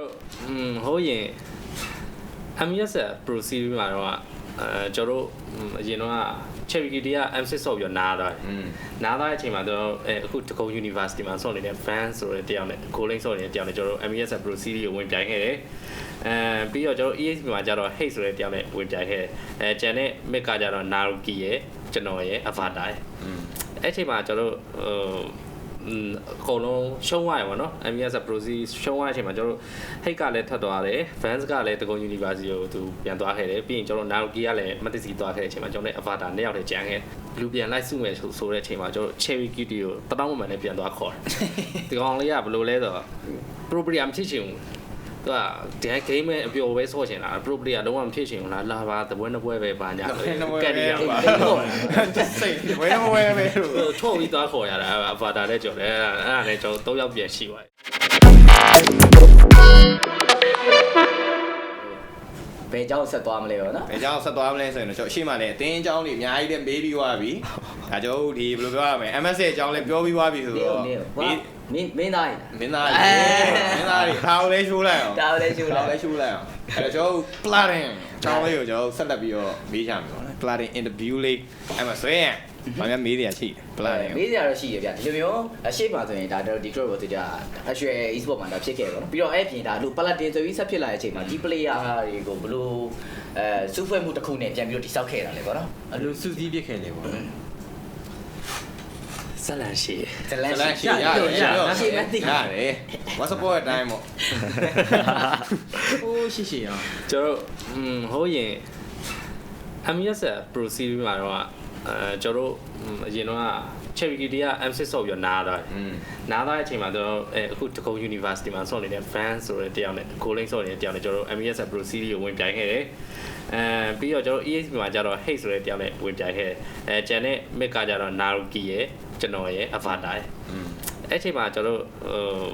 တို့อืมဟုတ်ရင် MES procedure မှာတော့အဲကျွန်တော်တို့အရင်တော့ Cherokee တွေက M6 ဆော့ပြီးတော့နားသွားတယ်။နားသွားတဲ့အချိန်မှာကျွန်တော်အဲအခုတကုံ University မှာဆော့နေတဲ့ Van ဆိုတဲ့တယောက်နဲ့ Golin ဆော့နေတဲ့တယောက်နဲ့ကျွန်တော်တို့ MES Pro Series ကိုဝင်ပြိုင်ခဲ့တယ်။အဲပြီးတော့ကျွန်တော် ESP မှာကျတော့ Hate ဆိုတဲ့တယောက်နဲ့ဝင်ပြိုင်ခဲ့တယ်။အဲကျန်တဲ့ Mic ကကျတော့ Naruki ရဲ့ကျွန်တော်ရဲ့ Avatar ရဲ့။အဲအချိန်မှာကျွန်တော်တို့ဟို အကုန်လုံးရှုံးသွားရပါတော့ MES Pro C ရှုံးသွားတဲ့အချိန်မှာကျွန်တော်တို့ Hate ကလည်းထွက်သွားတယ် Vans ကလည်းတကုံ University ကိုသူပြန်သွားခဲ့တယ်ပြီးရင်ကျွန်တော် Naruki ကလည်းမသိစီသွားခဲ့တဲ့အချိန်မှာကျွန်တော်လည်း Avatar နှစ်ယောက်တည်းကြံခဲ့လူပြန်လိုက်စုမယ်ဆိုဆိုတဲ့အချိန်မှာကျွန်တော် Cherry Kitty ကိုတတောင်းမှန်နဲ့ပြန်သွားခေါ်တယ်ဒီကောင်လေးကဘယ်လိုလဲဆိုတော့ Pro Player မဖြစ်ချင်ဘူး သူကဒီ game ပဲအပျော်ပဲဆော့ချင်တာ Pro Player လုံးဝမဖြစ်ချင်ဘူးလားလာပါတပွဲနှစ်ပွဲပဲပါညာလို့ကတ်ရရပါ စိတ်ဝဲမဝဲပဲလို့ ဟိုထုတ်ပြီးသွားခေါ်ရတာအဖာတာလည်းကြော်တယ်အဲ့ဒါအဲ့ဒါလည်းကျွန်တော်၃ယောက်ပြန်ရှိသွားတယ် ဘယ်เจ้าဆက်သွားမလဲရောနော် ဘယ်ကြောင့်ဆက်သွားမလဲဆိုရင်တော့ကျွန်တော်ရှေ့မှာလည်းအတင်းအကြောင်းတွေအများကြီးလည်းမေးပြီးသွားပြီဒါကြောင့်ဒီဘယ်လိုပြောရမလဲ MS ရဲ့အကြောင်းလည်းပြောပြီးသွားပြီဆို နေ တော့ နေ ဒီ ဘာ မင်းမင်းသားရမင်းသားတွေမင်းသားတွေထားအောင်လေးရှိုးလိုက်အောင်တားလေးရှူထားလာအောင်လေးရှိုးလိုက်အောင်အဲ့တော့ကျွန်တော် platin အကြောင်းလေးကိုကျွန်တော်ဆက်လက်ပြီးတော့မေးချင်ပါမယ် platin interview လေးအဲ့မှာဆိုရင်ဘာများမေးတယ်ရှိ platin မေးစရာတော့ရှိရဗျဒီလိုမျိုးအရှိပါဆိုရင်ဒါဒီကရော့ကိုသူကအရွှေ e-sport မှာဒါဖြစ်ခဲ့ပါတော့ပြီးတော့အဲ့ပြင်ဒါလူပလက်တင်ဆိုပြီးဆက်ဖြစ်လာတဲ့အချိန်မှာဒီ player တွေကိုဘလို့အဲစူးဖွဲမှုတစ်ခုနဲ့ပြန်ပြီးတော့တိစောက်ခဲ့တာလေပေါ့နော်အလိုစုစည်းပြစ်ခဲ့လေပေါ့ ဇလန်ရှိ ဇလန် လန် ရှိ ရှိရတယ် ရှိမသိ ရတယ် what's up အတိုင်းပေါ့ ဟိုးရှိရှိအောင် ကျွန်တော်อืมဟိုးရင် MES Pro Series မှာတော့အဲကျွန်တော်တို့အရင်တော့ Cherry Kitty က M6 ဆော့ပြီးတော့နားသွားတယ် อืม နားသွားတဲ့အချိန်မှာကျွန်တော်အဲအခုတကုံ University မှာဆော့နေတဲ့ Van ဆိုတဲ့တယောက်နဲ့ Goling ဆော့နေတဲ့တယောက်နဲ့ကျွန်တော်တို့ MES Pro Series ကိုဝင်ပြိုင်ခဲ့တယ်အဲပြီးတော့ကျွန်တော် EXP မှာကျတော့ Hate ဆိုတဲ့တယောက်နဲ့ဝင်ပြိုင်ခဲ့တယ်အဲကျန်တဲ့ Mick ကကျတော့ Naruki ရဲ့ ကျွန်တော်ရဲ့ avatar ရဲ့အဲ့ချိန်မှာကျွန်တော်ဟို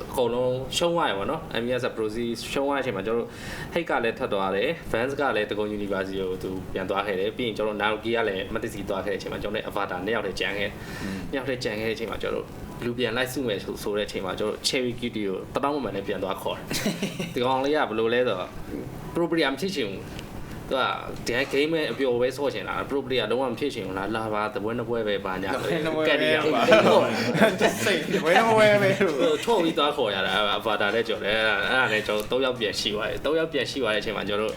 အကုန်လုံးရှုံးသွားရပါတော့ MBS Proxy ရှုံးသွားတဲ့အချိန်မှာကျွန်တော်တို့ Hate ကလည်းထွက်သွားတယ် Vans ကလည်းတကုံ University ကိုသူပြန်သွားခဲ့တယ်ပြီးရင်ကျွန်တော် Naoki ကလည်းမတစီသွားခဲ့တဲ့အချိန်မှာကျွန်တော်လည်း Avatar နှစ်ယောက်တည်းကြံခဲ့နှစ်ယောက်တည်းကြံခဲ့တဲ့အချိန်မှာကျွန်တော်လူပြန်လိုက်စုမယ်ဆိုတဲ့အချိန်မှာကျွန်တော် Cherry Kitty ကိုတပေါင်းမှန်နဲ့ပြန်သွားခေါ်တယ်ဒီကောင်လေးကဘယ်လိုလဲဆိုတော့ property အမချစ်ချင်ဘူး သူကဒီ game ပဲအပျော်ပဲဆော့ချင်တာ Pro Player လုံးဝမဖြစ်ချင်ဘူးလားလာပါတပွဲနှစ်ပွဲပဲပါညာလို့ကတ်ရရပါစိတ်ဝဲမဝဲပဲလို့ဟိုထုတ်ပြီးသွားခေါ်ရတာအဖာတာလည်းကြော်တယ်အဲ့ဒါအဲ့ဒါလည်းကျွန်တော်၃ယောက်ပြန်ရှိသွားတယ်၃ယောက်ပြန်ရှိသွားတဲ့အချိန်မှာကျွန်တော်တို့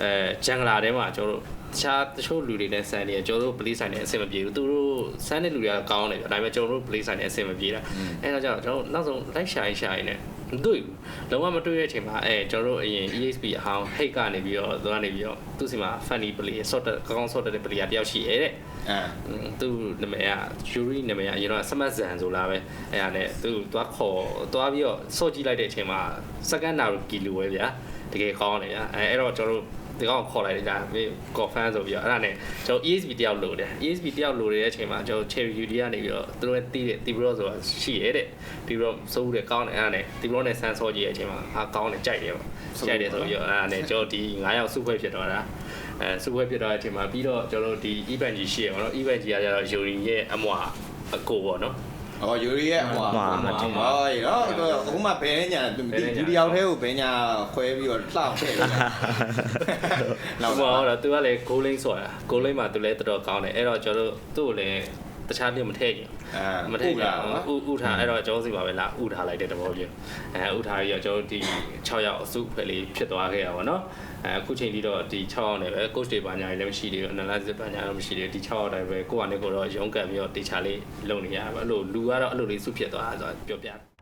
အဲဂျန်ဂလာထဲမှာကျွန်တော်တို့တ ခြားတချို့လူတွေနဲ့ဆန်နေကျွန်တော်တို့ play ဆိုင်နဲ့အဆင်မပြေဘူးသူတို့ဆန်တဲ့လူတွေကကောင်းတယ်ဗျဒါပေမဲ့ကျွန်တော်တို့ play ဆိုင်နဲ့အဆင်မပြေတာအဲ့တော့ကျတော့ကျွန်တော်နောက်ဆုံး live ရှာရင်ရှာရင်လည်းမတွေ့ဘူးလုံးဝမတွေ့တဲ့အချိန်မှာအဲကျွန်တော်တို့အရင် EXP အဟောင်း hate ကနေပြီးတော့သူကနေပြီးတော့သူ့စီမှာ funny play sort ကောင်း sort တဲ့ play တယောက်ရှိရဲတဲ့အာသူနာမည်က Yuri နာမည်ကအရင်တော့စမတ်ဇန်ဆိုလားပဲအဲ့ဒါနဲ့သူသွားခေါ်သွားပြီးတော့စော့ကြည့်လိုက်တဲ့အချိန်မှာ second naru kilo ပဲဗျာတကယ်ကောင်းတယ်ဗျာအဲအဲ့တော့ကျွန်တော်တို့ ဒီကောင်ခေါ်လိုက်တယ်ဒါမေကော်ဖန်ဆိုပြီးတော့အဲ့ဒါနဲ့ကျွန်တော် ESP တယောက်လိုတယ် ESP တယောက်လိုတဲ့အချိန်မှာကျွန်တော် Cherry UD ကနေပြီးတော့သူတို့တီးတယ်တီဘရောဆိုတာရှိရဲတဲ့တီဘရောစိုးတယ်ကောင်းတယ်အဲ့ဒါနဲ့တီဘရောနဲ့ဆန်းစော့ကြည့်တဲ့အချိန်မှာအာကောင်းတယ်ကြိုက်တယ်ပေါ့ကြိုက်တယ်ဆိုပြီးတော့အဲ့ဒါနဲ့ကျွန်တော်ဒီ9ယောက်စုဖွဲ့ဖြစ်တော့တာအဲစုဖွဲ့ဖြစ်တော့တဲ့အချိန်မှာပြီးတော့ကျွန်တော်ဒီ event ကြီးရှိရပါတော့ event ကြီးကကျတော့ Yuri ရဲ့အမွာအကိုပေါ့နော် အော်ယူရီရဲ့ဟိုဟာဟောနော်အခုမှဘယ်ညာဒီဒီယောက်သေးကိုဘယ်ညာခွဲပြီးတော့လှောက်ထည့်လိုက်နောက်တော့သူကလည်း goal line ဆိုတာ goal line မှာသူလည်းတော်တော်ကောင်းတယ်အဲ့တော့ကျွန်တော်တို့သူ့ကိုလည်း တခြားနေ့မထည့်ကြအာဘူးမထည့်ကြဘူးဥဥထားအဲ့တော့ကျွန်တော်စီပါပဲလာဥထားလိုက်တဲ့တဘောပြအဲဥထားပြီးတော့ကျွန်တော်ဒီ6ရောက်အစုဖွဲ့လေးဖြစ်သွားခဲ့ရပါတော့အဲအခုချိန်ထိတော့ဒီ6ရောက်နဲ့ပဲ coach တွေပါညာလည်းမရှိသေးဘူး analysis ပါညာလည်းမရှိသေးဘူးဒီ6ရောက်တိုင်းပဲကိုယ့်အနေကိုတော့ရုန်းကန်ပြီးတော့တေချာလေးလုပ်နေရပါအဲ့လိုလူကတော့အဲ့လိုလေးစုဖြစ်သွားတာဆိုတော့ပြောပြ